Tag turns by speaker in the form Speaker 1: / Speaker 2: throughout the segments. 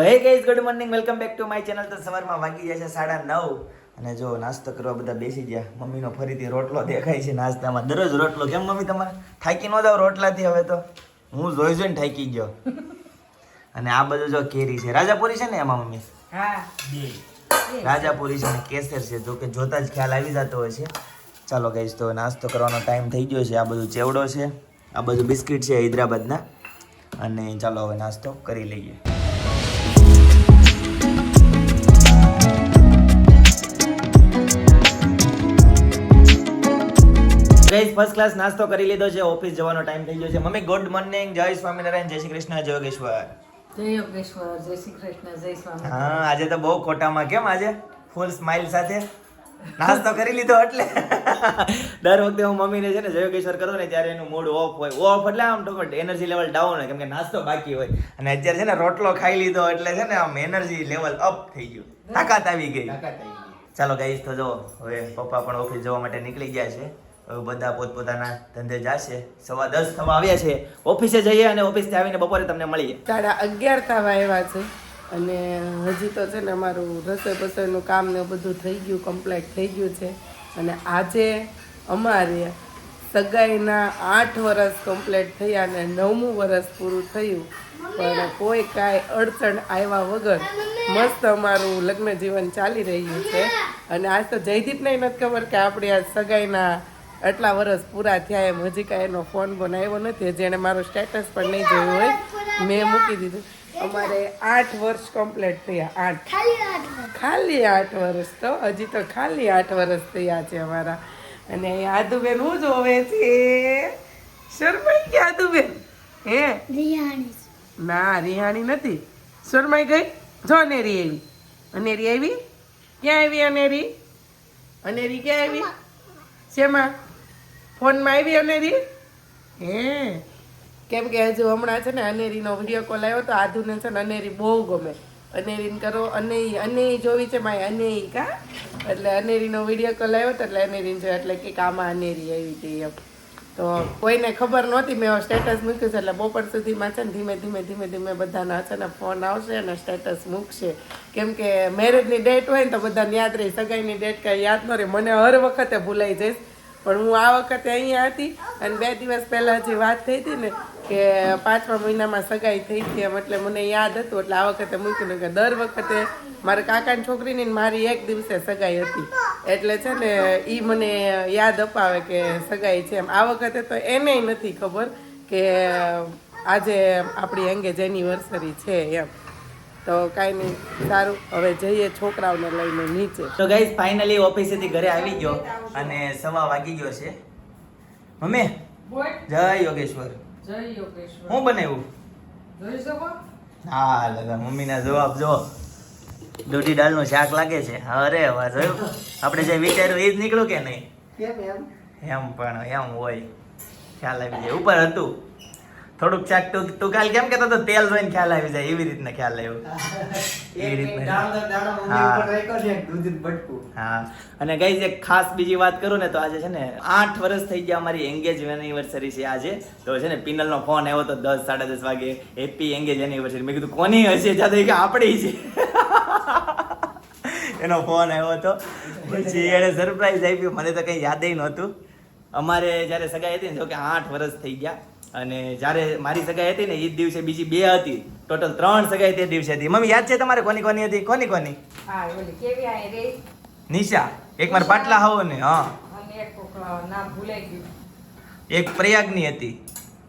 Speaker 1: Hey guys good morning welcome back to my channel તો સવારમાં વાગી જાય છે સાડા નવ અને જો નાસ્તો કરવા બધા બેસી ગયા. મમ્મીનો ફરીથી રોટલો દેખાય છે નાસ્તામાં. દરરોજ રોટલો. કેમ મમ્મી તમારે? થાકી ન જાવ રોટલાથી હવે તો? હું જોઈ જોઈને થાકી ગયો. અને આ બધું જો કેરી છે. રાજાપુરી છે ને એમાં મમ્મી?
Speaker 2: હા.
Speaker 1: રાજાપુરી છે ને કેસર છે. જો કે જોતા જ ખ્યાલ આવી જતો હોય છે. ચાલો ગાઈઝ તો નાસ્તો કરવાનો ટાઈમ થઈ ગયો છે. આ બધું ચેવડો છે. આ બધું બિસ્કિટ છે હૈદરાબાદના. અને ચાલો હવે નાસ્તો કરી લઈએ. ગાઈઝ ફર્સ્ટ ક્લાસ નાસ્તો કરી લીધો છે ઓફિસ જવાનો ટાઈમ થઈ ગયો છે. મમ્મી ગુડ મોર્નિંગ જય સ્વામિનારાયણ જય શ્રી કૃષ્ણ જય યોગેશ્વર.
Speaker 2: જય યોગેશ્વર જય શ્રી કૃષ્ણ જય સ્વામી
Speaker 1: હા આજે તો બહુ ખોટામાં કેમ આજે? ફૂલ સ્માઇલ સાથે? નાસ્તો કરી લીધો એટલે? દર વખતે હું મમ્મીને છે ને જયોગેશ્વર કરું ને ત્યારે એનું મૂડ ઓફ હોય. ઓફ એટલે આમ તો એનર્જી લેવલ ડાઉન હોય કેમ કે નાસ્તો બાકી હોય. અને અત્યારે છે ને રોટલો ખાઈ લીધો એટલે છે ને આમ એનર્જી લેવલ અપ થઈ ગયું. તાકાત આવી ગઈ. ચાલો ગાઈસ તો જો હવે પપ્પા પણ ઓફિસ જવા માટે નીકળી ગયા છે. બધા પોતપોતાના ધંધે જશે. સવા દસ થવા આવ્યા છે. ઓફિસે જઈએ અને ઓફિસથી આવીને બપોરે તમને મળીએ.
Speaker 3: સાડા અગિયાર થવા આવ્યા છે અને હજી તો છે ને અમારું રસોઈ બસોઈનું કામ ને બધું થઈ ગયું કમ્પ્લીટ થઈ ગયું છે. અને આજે અમારે સગાઈના આઠ વર્ષ કમ્પ્લીટ થયા અને નવમું વર્ષ પૂરું થયું. પણ કોઈ કાંઈ અડચણ આવ્યા વગર મસ્ત અમારું લગ્ન જીવન ચાલી રહ્યું છે. અને આજ તો જયદીપને નથી ખબર કે આપણે આ સગાઈના આટલા વર્ષ પૂરા થયા એમ હજી કાંઈ એનો ફોન બનાવ્યો નથી. જેણે મારું સ્ટેટસ પણ નહીં જોયું હોય. મેં મૂકી દીધું. અમારે આઠ વર્ષ કમ્પ્લીટ થયા આઠ. ખાલી આઠ વર્ષ. તો હજી તો ખાલી આઠ વર્ષ થયા છે અમારા. અને આદુબેન હું જોવે છે? શરમાઈ ગયા આદુબેન? હે? ના રિહાણી નથી. શરમાઈ ગઈ? જો અનેરી આવી. અનેરી આવી? ક્યાં આવી અનેરી? અનેરી ક્યાં આવી? શેમાં? ફોનમાં આવી અનેરી? હે. કેમ કે હજુ હમણાં છે ને અનેરીનો વીડિયો કોલ આવ્યો તો આધુને છે ને અનેરી બહુ ગમે. અનેરીને કરો અને અને જોવી છે માય અને કા? એટલે અનેરીનો વીડિયો કોલ આવ્યો તો એટલે અનેરીને જોયો, એટલે કે આમાં અનેરી આવી હતી એમ. તો કોઈને ખબર નહોતી, મેં સ્ટેટસ મૂક્યું છે, એટલે બપોર સુધીમાં છે ને ધીમે ધીમે ધીમે ધીમે બધાના છે ને ફોન આવશે અને સ્ટેટસ મૂકશે. કેમ કે મેરેજની ડેટ હોય ને તો બધાને યાદ રહી, સગાઈની ડેટ કાંઈ યાદ ન રહે, મને હર વખતે ભૂલાઈ જઈશ. પણ હું આ વખતે અહીંયા હતી અને બે દિવસ પહેલાં જે વાત થઈ હતી ને કે પાંચમા મહિનામાં સગાઈ થઈ હતી એમ એટલે મને યાદ હતું, એટલે આ વખતે મૂક્યું કે દર વખતે મારા કાકાની છોકરીની મારી એક દિવસે સગાઈ હતી. એટલે છે ને એ મને યાદ અપાવે કે સગાઈ છે એમ. આ વખતે તો એને નથી ખબર કે આજે આપણી એંગેજ એનિવર્સરી છે એમ. તો કાંઈ નહીં સારું. હવે જઈએ છોકરાઓને લઈને નીચે.
Speaker 1: તો ગાઈઝ ફાઇનલી ઓફિસેથી ઘરે આવી ગયો અને સવા વાગી ગયો છે. મમ્મી જય યોગેશ્વર.
Speaker 2: જય યોગેશ્વર.
Speaker 1: હું બનાવ્યું?
Speaker 2: જોઈ શકો?
Speaker 1: હા લગા મમ્મીના જવાબ જો. દૂધી દાળનું શાક લાગે છે. અરે વાહ જોયું? આપણે જે વિચાર્યું એ જ નીકળ્યું કે નહીં?
Speaker 3: એમ?
Speaker 1: એમ પણ એમ હોય. ખ્યાલ આવી જાય. ઉપર હતું. થોડુંક ચાક ટૂંક તું કાલ કેમ કેતો તો તેલ જોઈને ખ્યાલ આવી જાય. એવી રીતના ખ્યાલ આવ્યો. એવી રીતના. હા. અને ગઈ એક ખાસ બીજી વાત કરું ને તો આજે છે ને આઠ વર્ષ થઈ ગયા અમારી એંગેજ એનિવર્સરી છે આજે. તો છે ને પિનલનો ફોન આવ્યો તો દસ સાડા દસ વાગે હેપી એંગેજ એનિવર્સરી મેં કીધું કોની હશે? જાતે કે આપણી છે. એનો ફોન આવ્યો હતો. પછી એણે સરપ્રાઈઝ આપ્યું. મને તો કંઈ યાદ નહોતું. અમારે જ્યારે સગાઈ હતી ને જો કે આઠ વર્ષ થઈ ગયા. અને જ્યારે મારી સગાઈ હતી ને એ જ દિવસે બીજી બે હતી. ટોટલ ત્રણ સગાઈ તે દિવસે હતી. મમ્મી યાદ છે તમારે કોની કોની હતી? કોની કોની? નિશા. એક મારા પાટલા હાવો ને હા.
Speaker 2: એક
Speaker 1: પ્રયાગની હતી.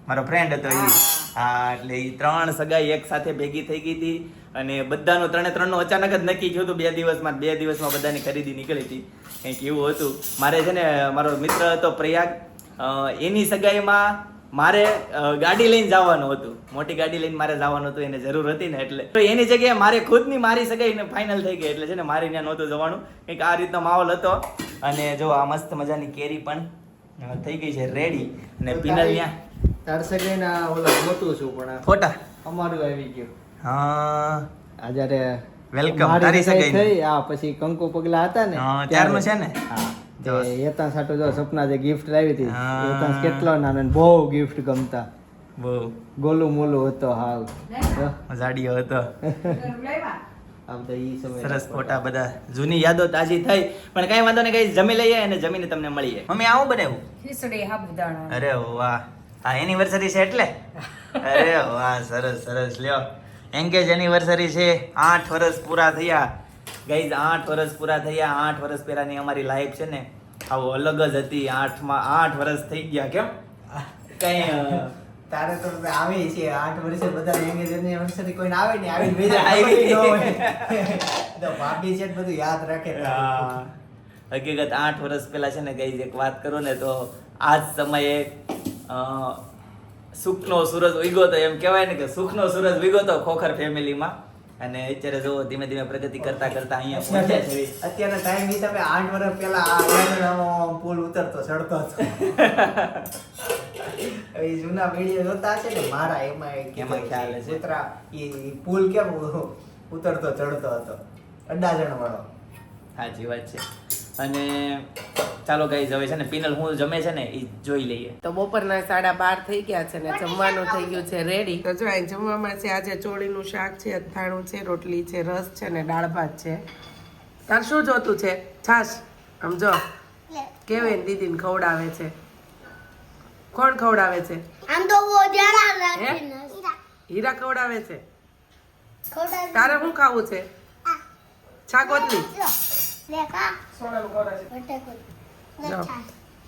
Speaker 1: મારો ફ્રેન્ડ હતો એ હા એટલે એ ત્રણ સગાઈ એક સાથે ભેગી થઈ ગઈ હતી. અને બધાનું ત્રણે ત્રણનું અચાનક જ નક્કી થયું હતું બે દિવસમાં બે દિવસમાં બધાની ખરીદી નીકળી હતી. કંઈક એવું હતું. મારે છે ને મારો મિત્ર હતો પ્રયાગ. એની સગાઈમાં મારે ગાડી લઈને જવાનું હતું. મોટી ગાડી લઈને મારે જવાનું હતું એને જરૂર હતી ને એટલે. તો એની જગ્યાએ મારે ખુદની મારી સગાઈને ફાઇનલ થઈ ગઈ એટલે છે ને મારે ત્યાં નહોતું જવાનું. કંઈક આ રીતનો માહોલ હતો. અને જો આ મસ્ત મજાની કેરી પણ થઈ ગઈ છે રેડી અને પિનલ ત્યાં
Speaker 4: તાર સગાઈના ઓલા મોટું છું પણ
Speaker 1: ફોટા?
Speaker 4: અમારું આવી ગયું.
Speaker 1: હા.
Speaker 4: આ જ્યારે વેલકમ
Speaker 1: તારી
Speaker 4: સગાઈ થઈ આ પછી કંકુ પગલા હતા ને
Speaker 1: ત્યારનું છે ને?
Speaker 4: હા.
Speaker 1: જો.
Speaker 4: તે યતાન સાટુ જો સપના જે ગિફ્ટ લાવી હતી
Speaker 1: હા.
Speaker 4: યતાન કેટલો નાનો બહુ ગિફ્ટ ગમતા.
Speaker 1: બહુ.
Speaker 4: ગોલું મોલું હતો હાવ.
Speaker 1: જાડીયો હતો.
Speaker 2: લાવ્યા
Speaker 4: આમ તો ઈ સમય
Speaker 1: સરસ ફોટા બધા. જૂની યાદો તાજી થઈ. પણ કઈ વાંધો નહીં કઈ જમી લઈએ અને જમીને તમને મળીએ. મમ્મી આવું બનાવ્યું?
Speaker 2: ખીચડી સાબુદાણા
Speaker 1: અરે વાહ. આ એનિવર્સરી છે એટલે? અરે વાહ સરસ સરસ. લ્યો. એન્ગેજ એનિવર્સરી છે. આઠ વર્ષ પૂરા થયા. ગઈઝ આઠ વર્ષ પૂરા થયા. આઠ વર્ષ પહેલાની અમારી લાઈફ છે ને આવો અલગ જ હતી. આઠમાં આઠ વર્ષ થઈ ગયા કેમ? કઈ
Speaker 4: તારે તો આવે છે આઠ વર્ષે બધા એંગેજ એનિવર્સરી કોઈને આવે ને આવી બેજા
Speaker 1: આવી.
Speaker 4: આવી. ન હોય તો ભાભી છે બધું યાદ રાખે.
Speaker 1: હકીકત આઠ વર્ષ પહેલા છે ને ગઈ એક વાત કરું ને તો આ જ સમયે સુખનો સૂરજ ઉગ્યો તો એમ કહેવાય ને કે સુખનો સૂરજ ઉગ્યો તો ખોખર ફેમિલીમાં અને અત્યારે જો ધીમે ધીમે પ્રગતિ કરતા કરતા અહીંયા
Speaker 4: અત્યારના ટાઈમ તમે આઠ વર્ષ પહેલા આ પુલ ઉતરતો ચડતો હતો. એ જૂના વીડિયો જોતા છે ને મારા એમાં કેમ
Speaker 1: એમાં ખ્યાલ છે.
Speaker 4: ઉતરા એ પુલ કેમ ઉતરતો ચડતો હતો? અડાજણ વાળો.
Speaker 1: સાચી વાત છે. અને ચાલો ગાઈઝ હવે છે ને પીનલ હું જમે છે ને એ જોઈ લઈએ.
Speaker 3: તો બપોરના સાડા બાર થઈ ગયા છે ને જમવાનું થઈ ગયું છે રેડી તો જો જમવામાં છે આજે ચોળીનું શાક છે અથાણું છે રોટલી છે રસ છે ને દાળ ભાત છે. તાર શું જોતું છે? છાશ. આમ જો. કેવી દીદીને ખવડાવે છે? કોણ ખવડાવે છે?
Speaker 5: આમ તો
Speaker 3: હીરા. ખવડાવે છે? તારે શું ખાવું છે?
Speaker 5: છાગોતની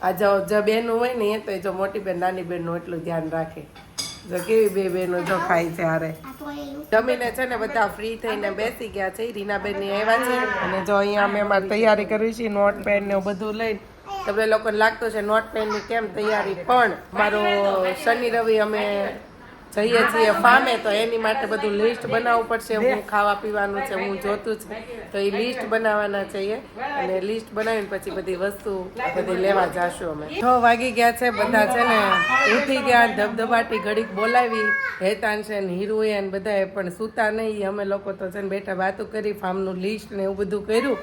Speaker 3: આ જો જો બેનું હોય ને તો જો મોટી બેન નાની બેનનું એટલું ધ્યાન રાખે. જો કેવી બે બેનો જો ખાય છે હારે. જમીને છે ને બધા ફ્રી થઈને બેસી ગયા છે. રીનાબેનની આવ્યા છે. અને જો અહીંયા અમે અમારી તૈયારી કરી છે નોટ પેન ને બધું લઈને. તમને લોકોને લાગતું છે નોટ પેનની કેમ તૈયારી? પણ મારો શનિ રવિ અમે જઈએ છીએ ફામે તો એની માટે બધું લિસ્ટ બનાવવું પડશે. હું ખાવા પીવાનું છે હું જોતું છે તો એ લિસ્ટ બનાવવાના છીએ અને લિસ્ટ બનાવીને પછી બધી વસ્તુ બધી લેવા જશું અમે. છ વાગી ગયા છે બધા છે ને ઉઠી ગયા ધબધબાટી ઘડીક બોલાવી. હેતાન છે ને હીરુએ ને બધાએ પણ સૂતા નહીં. અમે લોકો તો છે ને બેઠા વાતો કરી ફાર્મનું લિસ્ટ ને એવું બધું કર્યું.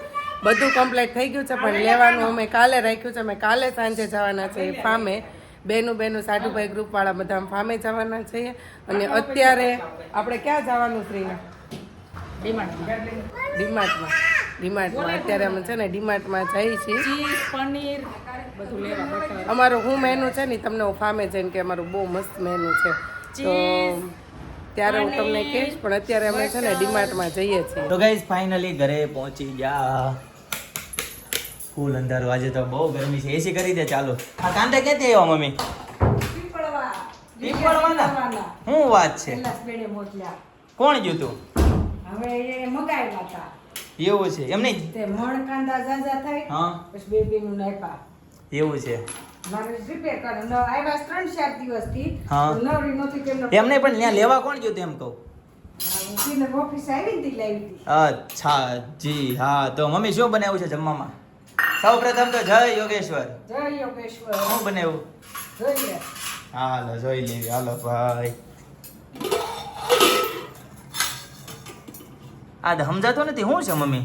Speaker 3: બધું કમ્પ્લીટ થઈ ગયું છે પણ લેવાનું અમે કાલે રાખ્યું છે. અમે કાલે સાંજે જવાના છે ફાર્મે બેનું બેનું સાઢુભાઈ ગ્રુપ વાળા બધા ફામે જવાના છીએ અને અત્યારે આપણે ક્યાં જવાનું શ્રીના? ડીમાર્ટમાં. ડીમાર્ટમાં. અત્યારે અમે છે ને ડીમાર્ટમાં જઈએ છીએ.
Speaker 2: પનીર બધું લેવા
Speaker 3: અમારું હું મેનુ છે ને તમને હું ફાર્મે જઈને કે અમારું બહુ મસ્ત મેનુ છે. તો ત્યારે હું તમને કહીશ પણ અત્યારે અમે છે ને ડીમાર્ટમાં જઈએ છીએ.
Speaker 1: તો ગાઈઝ ફાઇનલી ઘરે પહોંચી ગયા. ફૂલ અંધારું. આજે તો બહુ ગરમી છે. એસી કરી દે ચાલો. આ કાંદા ક્યાંથી આવ્યા મમ્મી? પીપળવાના? શું વાત છે? કોણ ગયું તું?
Speaker 2: હવે એ મગાવ્યા હતા.
Speaker 1: એવું છે. એમ નહીં?
Speaker 2: તે મણ કાંદા ઝાઝા થાય
Speaker 1: હા.
Speaker 2: પછી
Speaker 1: એવું છે.
Speaker 2: કરે. ન. નવરી નહોતી કેમનો
Speaker 1: એમને પણ ત્યાં લેવા કોણ ગયું એમ કહું? અચ્છા જી હા. તો મમ્મી શું બનાવ્યું છે જમવામાં? સૌ પ્રથમ તો જય યોગેશ્વર.
Speaker 2: જય યોગેશ્વર.
Speaker 1: શું બનાવ્યું
Speaker 2: જોઈએ.
Speaker 1: હાલો જોઈ લેવી. હાલો ભાઈ. આ તો સમજાતું નથી. શું છે મમ્મી?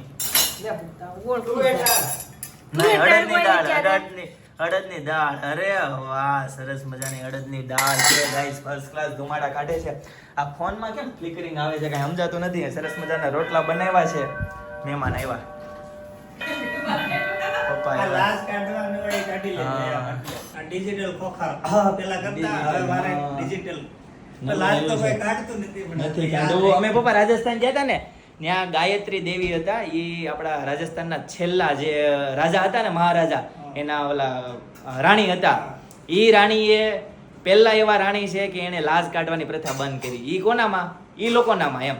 Speaker 1: અડદની
Speaker 2: દાળ
Speaker 1: દાળ અડદની અડદની દાળ. અરે વાહ સરસ મજાની અડદની દાળ છે ગાઈસ ફર્સ્ટ ક્લાસ ધુમાડા કાઢે છે. આ ફોનમાં કેમ ફ્લિકરિંગ આવે છે? કાંઈ સમજાતું નથી. સરસ મજાના રોટલા બનાવ્યા છે. મહેમાન આવ્યા.
Speaker 6: આ લાશ કાઢવાનું હોય કાઢી લે આ ડિજિટલ ખોખા પેલા કરતા હવે મારે ડિજિટલ લાશ તો કોઈ કાઢતું નથી
Speaker 1: નથી કાઢવું. અમે પપ્પા રાજસ્થાન ગયા હતા ને ત્યાં ગાયત્રી દેવી હતા. એ આપણા રાજસ્થાનના છેલ્લા જે રાજા હતા ને મહારાજા એના ઓલા રાણી હતા. એ રાણીએ પહેલા એવા રાણી છે કે એને લાજ કાઢવાની પ્રથા બંધ કરી. એ કોનામાં? એ લોકોનામાં એમ.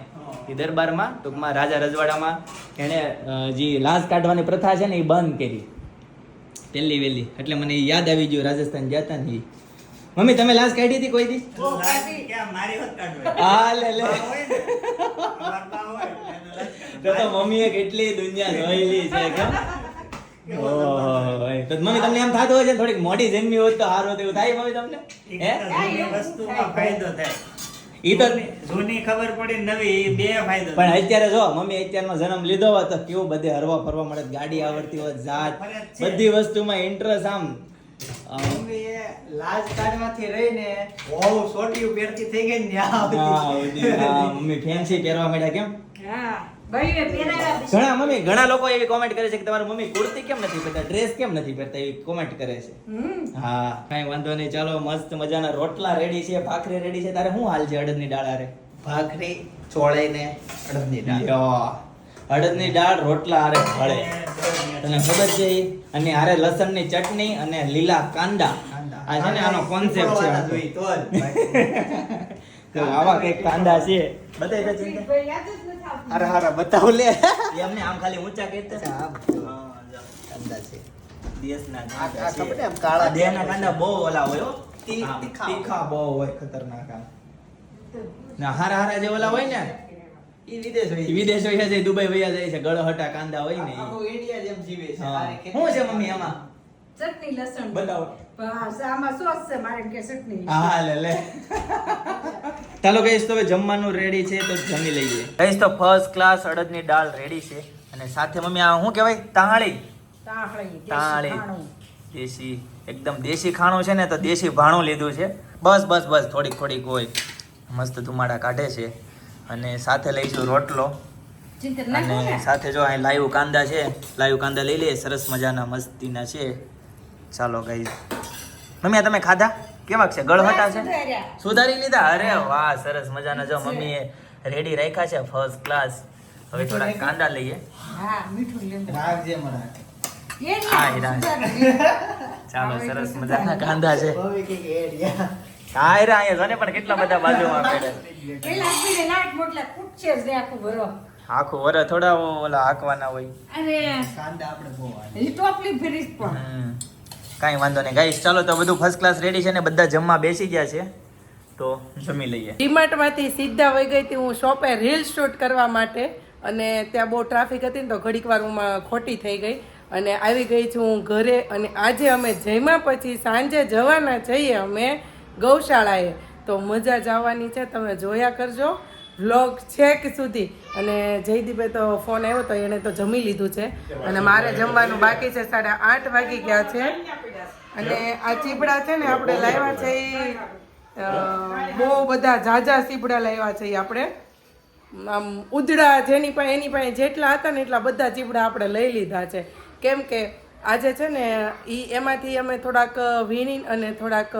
Speaker 1: એ દરબારમાં ટૂંકમાં રાજા રજવાડામાં એણે અ, જે લાજ કાઢવાની પ્રથા છે ને એ બંધ કરી. પહેલી વહેલી. એટલે મને યાદ આવી ગયું રાજસ્થાન ગયા હતા ને મમ્મી તમે લાશ કાઢી હતી કોઈ દી. હા લે લે. તો તો મમ્મીએ કેટલી દુનિયા જોયેલી છે કેમ તો મમ્મી તમને એમ થતું હોય છે થોડીક મોટી જન્મી હોત તો હારો એવું થાય મમ્મી તમને? હે?
Speaker 6: વસ્તુમાં ફાયદો થાય.
Speaker 1: ઈ તો
Speaker 6: જૂની- જૂની ખબર પડી નવી બે ફાયદો.
Speaker 1: પણ અત્યારે જો મમ્મી અત્યારનો જન્મ લીધો હોત તો કેવું બધે હરવા ફરવા મળે ગાડી આવડતી હોય જાત બધી વસ્તુમાં ઇન્ટરેસ્ટ આમ.
Speaker 4: મમ્મી એ લાજ કાઢવાથી રહીને બહુ સોટિયું પહેરતી થઈ ગઈ ને
Speaker 1: મમ્મી ફેન્સી પહેરવા માંડ્યા કેમ?
Speaker 2: હા.
Speaker 1: ઘણા મમ્મી ઘણા લોકો એવી કોમેન્ટ કરે છે કે તમારી મમ્મી કુર્તી કેમ નથી પહેરતા? ડ્રેસ કેમ નથી પહેરતા એવી કોમેન્ટ કરે છે. હા કઈ વાંધો નહીં ચાલો મસ્ત મજાના રોટલા રેડી છે ભાખરી રેડી છે. તારે શું હાલ છે અડદની દાળ હારે?
Speaker 4: ભાખરી ચોળાઈને અડદની દાળ.
Speaker 1: અડદની દાળ રોટલા હારે ભળે. તને ખબર છે અને હારે લસણની ચટણી અને લીલા કાંદા. આ છે ને આનો કોન્સેપ્ટ છે.
Speaker 4: તો
Speaker 1: આવા કંઈક કાંદા છે. બતાવી દે ચિંતા.
Speaker 4: હારા હારા બતાવ લે.
Speaker 1: એ આમ ખાલી ઊંચા કહેતા
Speaker 4: આમ. કાંદા છે.
Speaker 1: દેશના
Speaker 4: આ- આ
Speaker 1: કાંદા છે.
Speaker 4: આમ કાળા
Speaker 1: દેહના કાંદા બહુ ઓલા હોય
Speaker 4: તીખા.
Speaker 1: તીખા બહુ હોય ખતરનાક આમ. ના હારા હારા જે ઓલા હોય ને
Speaker 4: ઈ વિદેશ વૈયા
Speaker 1: ઈ વિદેશ હોય છે દુબઈ વયા જાય છે ગળહટા કાંદા હોય ને.
Speaker 4: ઇન્ડિયા જેમ જીવે છે
Speaker 1: શું છે મમ્મી આમાં?
Speaker 2: ચટણી લસણ.
Speaker 1: બતાવો.
Speaker 2: આમાં સોસ છે મારે કે ચટણી.
Speaker 1: હા લે લે. ચાલો ગઈશ તો હવે જમવાનું રેડી છે તો જમી લઈએ. ગઈશ તો ફર્સ્ટ ક્લાસ અડદની દાળ રેડી છે. અને સાથે મમ્મી આ શું કહેવાય? તાળી. તાળી દેશી એકદમ દેશી ખાણું છે ને તો દેશી ભાણું લીધું છે. બસ બસ બસ થોડીક થોડીક હોય. મસ્ત ધુમાડા કાઢે છે. અને સાથે લઈશું રોટલો. અને સાથે જો અહીં લાઈવ કાંદા છે. લાઈવ કાંદા લઈ લઈએ. સરસ મજાના મસ્તીના છે. ચાલો ગઈ મમ્મી આ તમે ખાધા? કેવા છે? ગળહટા છે? સુધારી લીધા? અરે વાહ સરસ મજાના. જો મમ્મીએ રેડી રાખ્યા છે ફર્સ્ટ ક્લાસ હવે થોડા કાંદા લઈએ.
Speaker 2: હા મીઠું
Speaker 4: રાખજે.
Speaker 1: ચાલો સરસ મજાના કાંદા છે. હીરા અહીંયા પણ કેટલા બધા બાજુમાં પડે
Speaker 2: પેલા આપીને નાટ મોટલા કૂટશે જ આખું
Speaker 1: વર થોડા ઓલા હાંકવાના હોય.
Speaker 2: અને
Speaker 4: કાંદા આપણે બહુ
Speaker 2: ટોપલી ફેરીશ પણ.
Speaker 1: હમ. કાંઈ વાંધો નહીં. ગાઈશ ચાલો તો બધું ફર્સ્ટ ક્લાસ રેડી છે ને બધા જમવા બેસી ગયા છે. તો જમી લઈએ.
Speaker 3: ડીમાર્ટમાંથી સીધા વહી ગઈ હતી હું શોપે રીલ શૂટ કરવા માટે અને ત્યાં બહુ ટ્રાફિક હતી ને તો ઘડીક વાર હું ખોટી થઈ ગઈ અને આવી ગઈ છું હું ઘરે અને આજે અમે જમ્યા પછી સાંજે જવાના જઈએ અમે ગૌશાળાએ. તો મજા જ આવવાની છે, તમે જોયા કરજો. વ્લોગ છેક સુધી. અને જયદીપે તો ફોન આવ્યો તો એણે તો જમી લીધું છે. અને મારે જમવાનું બાકી છે, સાડા આઠ વાગી ગયા છે. અને આ ચીબડા છે ને આપણે લાવ્યા છે એ બહુ બધા ઝાઝા ચીપડા લાવ્યા છે આપણે. આમ ઉદડા જેની પાસે એની પાસે જેટલા હતા ને એટલા બધા ચીબડા આપણે લઈ લીધા છે. કેમ કે આજે છે ને એ એમાંથી અમે થોડાક વીણી અને થોડાક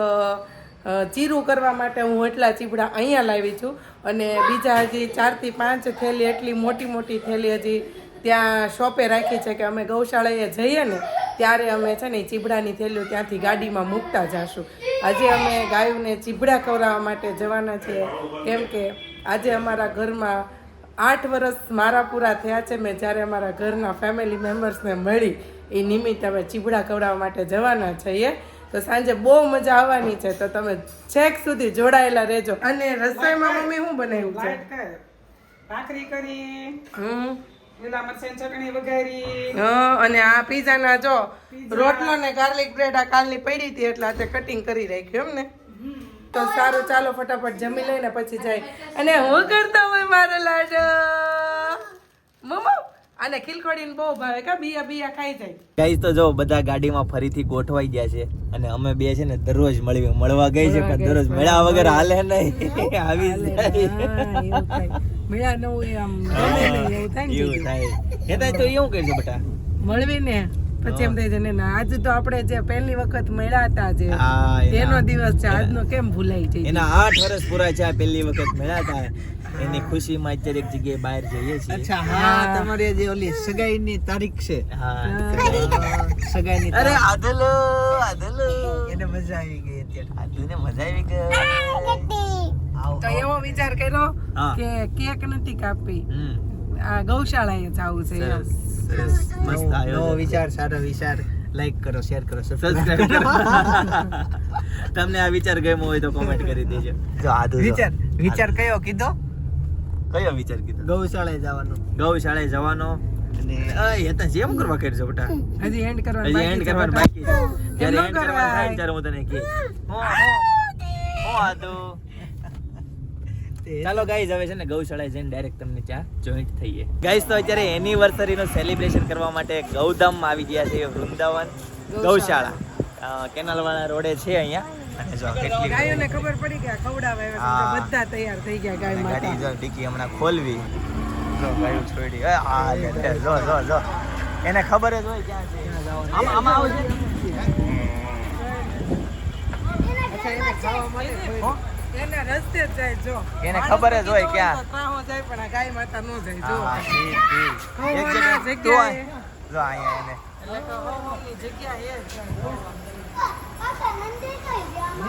Speaker 3: ચીરું કરવા માટે હું એટલા ચીબડા અહીંયા લાવી છું. અને બીજા હજી ચારથી પાંચ થેલી એટલી મોટી મોટી થેલી હજી ત્યાં શોપે રાખી છે કે અમે ગૌશાળાએ જઈએ ને, ત્યારે અમે છે ને ચીબડાની થેલીઓ ત્યાંથી ગાડીમાં મૂકતા જશું. આજે અમે ગાયોને ચીબડા ખવડાવવા માટે જવાના છીએ. કેમ કે આજે અમારા ઘરમાં આઠ વર્ષ મારા પૂરા થયા છે, મેં જ્યારે અમારા ઘરના ફેમિલી મેમ્બર્સને મળી એ નિમિત્તે અમે ચીબડા ખવડાવવા માટે જવાના છીએ. તો સાંજે બહુ મજા આવવાની છે તો તમે છેક સુધી જોડાયેલા રહેજો. અને રસોઈમાં મમ્મી શું બનાવ્યું છે?
Speaker 7: ભાખરી કરી
Speaker 3: હમ. અને આ પીઝાના જો રોટલો ને ગાર્લિક બ્રેડ આ કાલની પડી હતી એટલે આજે કટિંગ કરી રાખ્યું એમ ને. તો સારું ચાલો ફટાફટ જમી લઈને પછી જાય. અને હું કરતા હોય મારો લાડો? મમ્મા આને ખીલખોડીને બહુ ભાવે કે બિયા બિયા ખાઈ જાય.
Speaker 1: ગાઈસ તો જો બધા ગાડીમાં ફરીથી ગોઠવાઈ ગયા છે અને અમે બે છે ને દરરોજ મળવી મળવા ગઈ છે પણ દરરોજ મળ્યા વગર હાલે નહીં. આવી.
Speaker 3: મળ્યા ન હોય આમ એવું થાય
Speaker 1: એ થાય. તો એવું કરજો બેટા.
Speaker 3: મળવી ને પછી એમ થઈ જાય ને આજ તો આપણે જે પહેલી વખત મળ્યા હતા જે તેનો દિવસ છે આજનો કેમ ભૂલાઈ જાય
Speaker 1: એના આઠ વર્ષ પૂરા છે આ પહેલી વખત મળ્યા હતા. એની ખુશીમાં અત્યારે એક જગ્યાએ બહાર જઈએ છીએ.
Speaker 4: અચ્છા હા તમારી જે ઓલી સગાઈની તારીખ છે.
Speaker 1: હા.
Speaker 4: સગાઈની
Speaker 1: અરે. આદલો આદલો
Speaker 4: એને મજા આવી ગઈ અત્યારે.
Speaker 1: આદુને મજા આવી ગઈ.
Speaker 3: તો એવો વિચાર કર્યો કે કેક નથી કાપી. આ ગૌશાળાએ જવું છે
Speaker 1: મસ્ત આવ્યો
Speaker 4: વિચાર સારો વિચાર. લાઈક કરો શેર કરો
Speaker 1: સબસ્ક્રાઇબ તમને આ વિચાર ગમ્યો હોય તો કોમેન્ટ કરી દેજો. જો આ
Speaker 4: વિચાર વિચાર કયો કીધો?
Speaker 1: કયો વિચાર કીધો?
Speaker 4: ગૌશાળાએ જવાનો.
Speaker 1: ગૌશાળાએ જવાનો?
Speaker 4: અને
Speaker 1: અય હતા જેમ કરવા કરજો બેટા.
Speaker 3: હજી એન્ડ કરવાનું
Speaker 1: હજી એન્ડ કરવાનું બાકી છે. જ્યારે એન્ડ કરવાનું થાય ત્યારે હું તને કહે. હું હું. હું આદુ. ચાલો ગાઈઝ હવે છે ને ગૌશાળાએ જઈને ડાયરેક્ટ તમને ત્યાં જોઈન્ટ થઈએ. ગાઈઝ તો અત્યારે એનિવર્સરી નું સેલિબ્રેશન કરવા માટે ગૌધામ આવી ગયા છે વૃંદાવન ગૌશાળા. કેનાલ વાળા રોડે છે અહીંયા. અને જો કેટલી
Speaker 3: ગાયોને ખબર પડી કે ખવડાવે બધા તૈયાર થઈ ગયા ગાય
Speaker 1: અને ગાડી જો ડીકી હમણાં ખોલવી. જો ગાયું છોડી આ જો જો જો. એને ખબર જ હોય ક્યાં છે. આમ આમ આવશે
Speaker 3: છે એને રસ્તે જાય જો.
Speaker 1: એને ખબર જ હોય ક્યાં.
Speaker 3: ત્રાહો જાય પણ આ ગાય માતા નો જાય જો.
Speaker 1: એક જગ્યાએ. જો અહીંયા એને.
Speaker 3: એટલે કે જગ્યા એ જ જાય.
Speaker 5: પાછા નંદી કઈ ગયા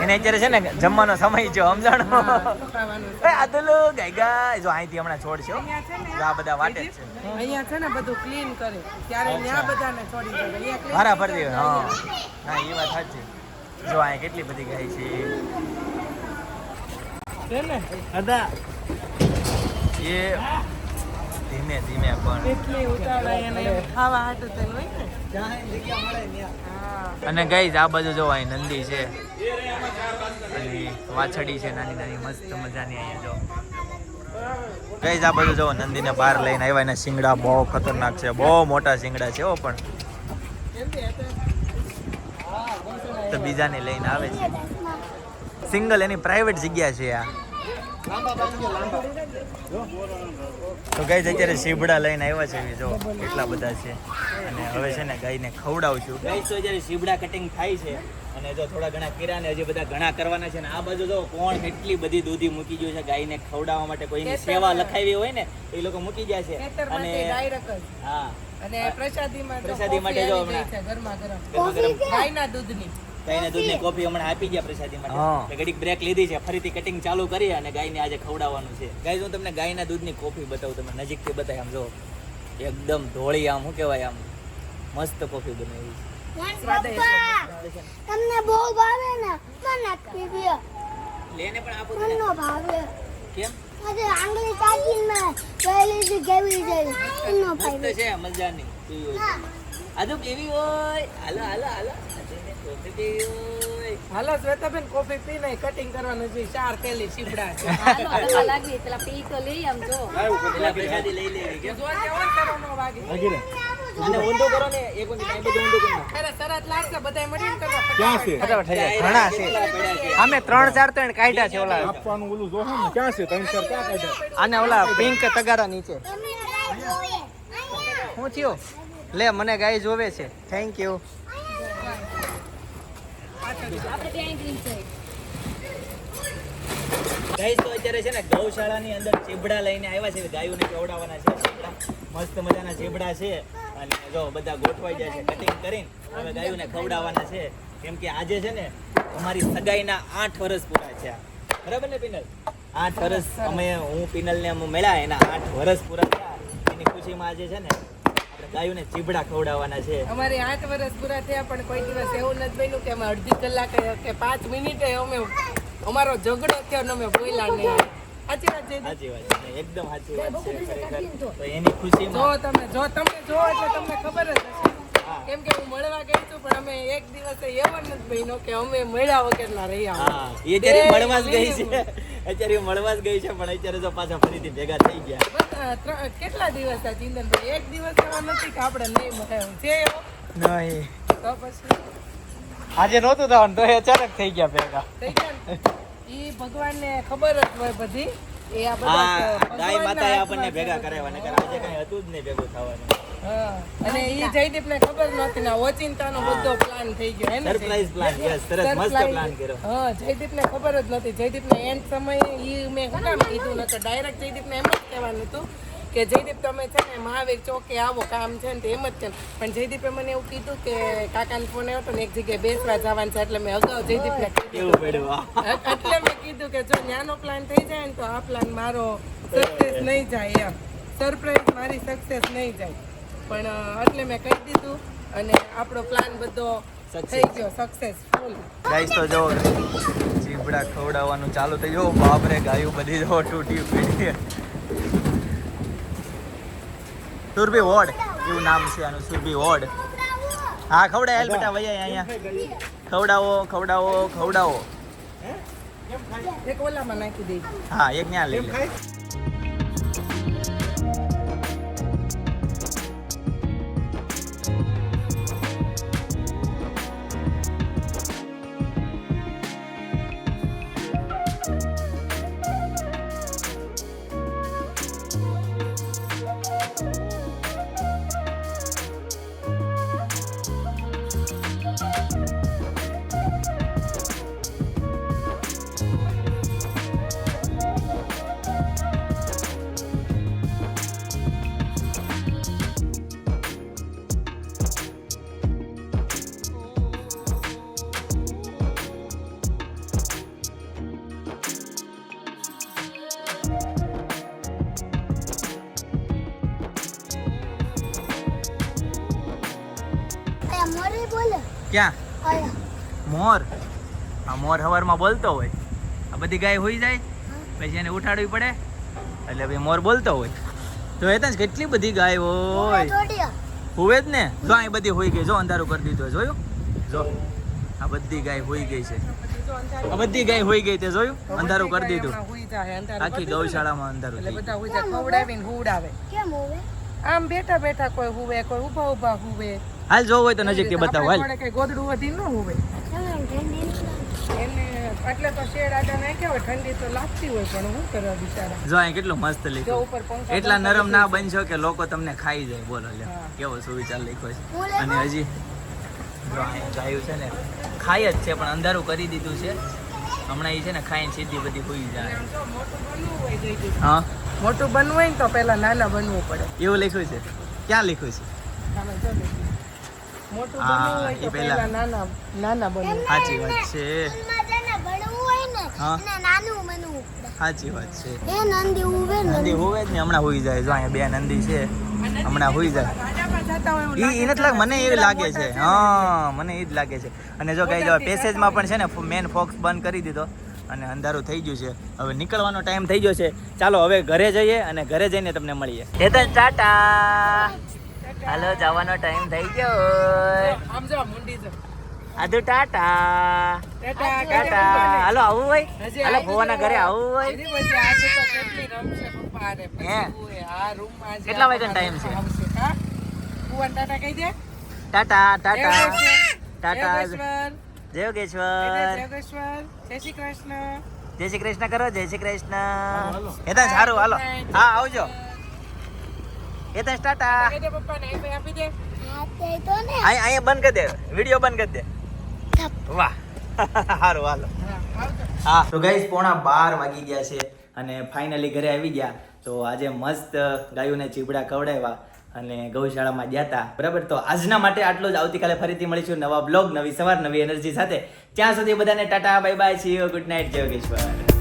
Speaker 1: એને અત્યારે છે ને જમવાનો સમય છે સમજાણો? એ આદુલુ ગાય ગાય. જો અહીંથી હમણાં છોડશો
Speaker 3: છે
Speaker 1: જો આ બધા વાટે છે.
Speaker 3: અહીંયા છે ને બધું ક્લીન કરે. ત્યારે ત્યાં બધાને છોડી દે. અહીંયા
Speaker 1: મારા ફરતી
Speaker 3: દે.
Speaker 1: હા. એ વાત સાચી. જો અહીંયા કેટલી બધી ગાય છે.
Speaker 3: છે ને?
Speaker 1: અદા. એ ધીમે ધીમે પણ
Speaker 3: એટલી ઉતાવળ એને ખાવા હાટું થઈને હોય ને.
Speaker 1: અને ગઈ આ બાજુ જો નંદી છે. અને વાછડી છે, નાની નાની, મસ્ત મજાની અહીંયા જો. ગાઈઝ આ બાજુ જો નંદીને બહાર લઈને આવ્યા એના શિંગડા બહુ ખતરનાક છે. બહુ મોટા શિંગડા છે એવો પણ. તો બીજાને લઈને આવે છે. સિંગલ એની પ્રાઇવેટ જગ્યા છે આ. તો ગાય અત્યારે શીબડા લઈને આવ્યા છે જો કેટલા બધા છે. અને હવે છે ને ગાયને ખવડાવશું. ગાય તો અત્યારે શીબડા કટિંગ થાય છે. અને જો થોડા ઘણા કિરાને હજી બધા ઘણા કરવાના છે. ને આ બાજુ જો કોણ કેટલી બધી દૂધી મૂકી ગયું છે ગાયને ખવડાવવા માટે કોઈની સેવા લખાવી હોય ને એ લોકો મૂકી જાય છે. અને હા.
Speaker 3: અને
Speaker 1: પ્રસાદી માટે જો હમણાં.
Speaker 3: ગરમ. ગાયના દૂધની.
Speaker 1: ગાયને દૂધની કોફી હમણાં આપી ગયા પ્રસાદી માટે. ઘડીક બ્રેક લીધી છે ફરીથી કટિંગ ચાલુ કરી અને ગાયને આજે ખવડાવવાનું છે. ગાય હું તમને ગાયના દૂધની કોફી બતાવું તમે નજીકથી બતાવી આમ જો. એકદમ ધોળી આમ શું કહેવાય આમ? મસ્ત કોફી બનાવી
Speaker 5: છે. તમને બહુ ભાવે ને મને પીવી
Speaker 1: લેને પણ આપો
Speaker 5: મને ભાવે.
Speaker 1: કેમ?
Speaker 5: આજે આંગળી ચાટીને પહેલી થી કેવી જાય એનો
Speaker 1: મસ્ત છે મજાની. પીવી હોય તો. કેવી હોય? હાલો હાલો હાલો આજુને કોફી પીવી હોય
Speaker 3: હાલો શ્વેતાબેન કોફી નહીં કટિંગ કરવાનું છે ચાર પેલી સીપડા છે.
Speaker 8: હાલો લાગી પેલા પી તો લઈ આમ જો.
Speaker 1: પેલા પ્રસાદી લઈ લેવી કે
Speaker 3: જો કેવો કરવાનો વાગે.
Speaker 1: અને ઊંધું કરો ને એક ઊંધું આ બધું ઊંધું કરો
Speaker 3: અરે સરસ લાગશે બધાય મળીને કરો
Speaker 9: ક્યાં છે?
Speaker 1: ઘણા છે.
Speaker 9: અમે ત્રણ ચાર ત્રણ કાઢ્યા છે ઓલા. આપવાનું ઓલું જો ને ક્યાં છે? ત્રણ ચાર ક્યાં કાઢ્યા?
Speaker 1: આને ઓલા પિંક તગારા નીચે. હું થયું? લે મને ગાય જોવે છે. થેન્ક યુ
Speaker 8: આપણે ત્યાં ગ્રીન છે
Speaker 1: ગાઈસ, તો અત્યારે છે ને ગૌશાળાની અંદર ચીબડા લઈને આવ્યા છે. ગાયોને ખવડાવવાના છે. મસ્ત મજાના ચીબડા છે. અને જો બધા ગોઠવાઈ જાય છે કટિંગ કરીને. હવે ગાયોને ખવડાવવાના છે. કેમ આજે છે ને અમારી સગાઈના આઠ વર્ષ પૂરા છે બરાબર ને, પિનલ? આઠ વર્ષ અમે, હું, પિનલને અમે મળ્યા. એના આઠ વર્ષ પૂરા થયા. એની ખુશીમાં આજે છે ને ગાયોને ચીબડા ખવડાવવાના છે.
Speaker 3: અમારે આઠ વર્ષ પૂરા થયા પણ કોઈ દિવસ એવું નથી બન્યું કે અમે અડધી કલાકે કે પાંચ મિનિટે અમે અમારો ઝઘડો થયો ને અમે બોલ્યા નહીં. સાચી વાત છે?
Speaker 1: એકદમ સાચી વાત છે ખરેખર. તો એની ખુશીમાં
Speaker 3: જો તમે જો તમે જો એટલે તમને ખબર જ હશે. કેમ કે હું મળવા ગઈ છું પણ અમે એક દિવસે એવો નથી બન્યો કે અમે મળ્યા વગર ના રહ્યા.
Speaker 1: હા એ મળવા જ ગઈ છે. અત્યારે મળવા જ ગઈ છે પણ અત્યારે તો પાછા ફરીથી ભેગા થઈ ગયા.
Speaker 3: કેટલા દિવસ થયા ચિંતનભાઈ એક દિવસ નથી કે આપણે નહીં મળ્યા છે
Speaker 1: નહીં.
Speaker 3: તો પછી?
Speaker 1: આજે નહોતું થવાનું તો એ અચાનક થઈ ગયા ભેગા.
Speaker 3: થઈ ગયા ને? ઈ ભગવાનને ખબર જ હોય બધી. એ આ બધા
Speaker 1: ગાય માતાએ આપણને ભેગા. કરાવ્યા નકર આજે કઈ હતું જ નહીં ભેગું થવાનું.
Speaker 3: અને ઈ જયદીપને ખબર નહોતી ને ઓચિંતાનો બધો પ્લાન થઈ ગયો એને
Speaker 1: સરપ્રાઈઝ પ્લાન યસ સરસ મસ્ત પ્લાન કર્યો.
Speaker 3: હા જયદીપને ખબર જ નહોતી. જયદીપને એન્ડ સમયે ઈ મેં કામ કીધું? નતો ડાયરેક્ટ જયદીપને એમ જ કહેવાનું હતું કે જયદીપ તમે છે ને મહાવીર ચોકે આવો કામ છે ને તે એમ જ છે. પણ જયદીપે મને એવું કીધું કે કાકાને ફોન આવ્યો હતો ને એક જગ્યાએ બેસવા જવાનું છે એટલે મેં અગાઉ
Speaker 1: પડ્યું આ.
Speaker 3: એટલે મેં કીધું કે જો નાનો પ્લાન થઈ જાય ને તો આ પ્લાન મારો સક્સેસ નહીં જાય એમ. સરપ્રાઈઝ મારી સક્સેસ નહીં જાય. પણ એટલે મેં કહી દીધું અને આપણો પ્લાન બધો થઈ ગયો સક્સેસફુલ
Speaker 1: ગાઈસ તો જો જીબડા ખવડાવવાનું ચાલુ થઈ ગયું. બાપરે ગાયું બધી જો તૂટી પડી. સુરભી વોર્ડ એવું નામ છે આનું સુરભી વોર્ડ. હા ખવડાય હાલ બેટા વૈયા અહીંયા. ખવડાવો ખવડાવો ખવડાવો.
Speaker 3: એક ઓલામાં નાખી દે.
Speaker 1: હા એક ન્યા લઈ લે. ક્યાં? મોર? આ મોર હવારમાં બોલતો હોય. આ બધી ગાય હોઈ જાય? પછી એને ઉઠાડવી પડે? એટલે ભાઈ મોર બોલતો હોય. તો એ જ કેટલી બધી ગાય હોય? હોવે જ ને? જો અહીં બધી હોઈ ગઈ જો અંધારું કરી દીધું જોયું? જો. આ બધી ગાય હોઈ ગઈ છે. આ બધી ગાય હોઈ ગઈ તે જોયું? અંધારું કરી દીધું. આખી ગૌશાળામાં અંધારું
Speaker 3: બધા હુઈ જાય ખવડાવીને હુવડાવે.
Speaker 5: કેમ હોવે?
Speaker 3: આમ બેઠા બેઠા કોઈ હુવે કોઈ ઊભા ઊભા હુવે.
Speaker 1: હાલ જોવું હોય તો નજીકથી બતાવો હાલ.
Speaker 3: ગોદડું વધી ન એટલે તો શેડ આડા નાખ્યા હોય ઠંડી તો લાગતી હોય પણ શું કરવા બિચારા?
Speaker 1: જો અહીં કેટલું મસ્ત
Speaker 3: જો
Speaker 1: એટલા નરમ ના બનશો કે લોકો તમને ખાઈ જાય બોલો લે કેવો સુવિચાર લખ્યો છે. અને હજી ગાયું છે ને ખાય જ છે પણ અંધારું કરી દીધું છે. હમણાં એ છે ને ખાઈને સીધી બધી હોઈ જાય.
Speaker 3: મોટું બનવું હોય જઈ જઈ.
Speaker 1: હા?
Speaker 3: મોટું બનવું હોય ને તો પહેલા નાના બનવું પડે.
Speaker 1: એવું લખ્યું છે? ક્યાં લખ્યું છે?
Speaker 3: જો. મોટું
Speaker 1: હા,
Speaker 3: બનવું હોય તો
Speaker 1: પહેલા.
Speaker 3: નાના નાના બનવું
Speaker 1: સાચી વાત છે.
Speaker 5: સ્કૂલમાં હોય ને
Speaker 1: હા.
Speaker 5: નાનું બનવું
Speaker 1: સાચી વાત છે.
Speaker 5: એ નંદી ઉભે
Speaker 1: નંદી. હોવે જ ને હમણાં હોઈ જાય. જો અહીંયા બે નંદી છે. હમણાં હોઈ જાય. નથી લાગે મને
Speaker 3: એ
Speaker 1: લાગે છે. હા મને એ જ લાગે છે. અને જો કઈ જો
Speaker 3: મોટા
Speaker 1: પેસેજમાં પણ છે ને મેન ફોક્સ બંધ કરી દીધો અને અંધારું થઈ ગયું છે. હવે નીકળવાનો ટાઈમ થઈ ગયો છે. ચાલો હવે ઘરે જઈએ અને ઘરે જઈને તમને મળીએ. હેતન ટાટા હાલો જવાનો ટાઈમ થઈ ગયો આદુ ટાટા.
Speaker 3: ટાટા
Speaker 1: હાલો આવું હોય? હાલો ભુવાના ઘરે આવું હોય?
Speaker 3: કેટલી
Speaker 1: વાગ્યાનો ટાઈમ છે?
Speaker 3: હા? ટાટા કહી
Speaker 1: ટાટા ટાટા.
Speaker 3: યોગેશ્વર,
Speaker 1: ટાટા.
Speaker 3: યોગેશ્વર,
Speaker 1: જયોગેશ્વર
Speaker 3: જય શ્રી કૃષ્ણ.
Speaker 1: જય શ્રી કૃષ્ણ કરો જય શ્રી કૃષ્ણ. હેતન સારું હાલો. હા આવજો. હેતન ટાટા.
Speaker 3: દે પપ્પાને અહીં ભાઈ આપી દે.
Speaker 5: હા તે તો ને
Speaker 1: અહીંયા અહીંયા બંધ કરી દે. વીડિયો બંધ કરી દે. વાહ. સારું હાલો.
Speaker 3: હા
Speaker 1: તો ગાઈસ પોણા બાર વાગી ગયા છે અને ફાઇનલી ઘરે આવી ગયા. તો આજે મસ્ત ગાયોને ચીબડા ખવડાવ્યા અને ગૌશાળામાં ગયા હતા બરાબર? તો આજના માટે આટલું જ. આવતીકાલે ફરીથી મળીશું નવા બ્લોગ નવી સવાર નવી એનર્જી સાથે. ત્યાં સુધી બધાને Tata bye bye see you good night Jai Yogeshwar Yogeshwar.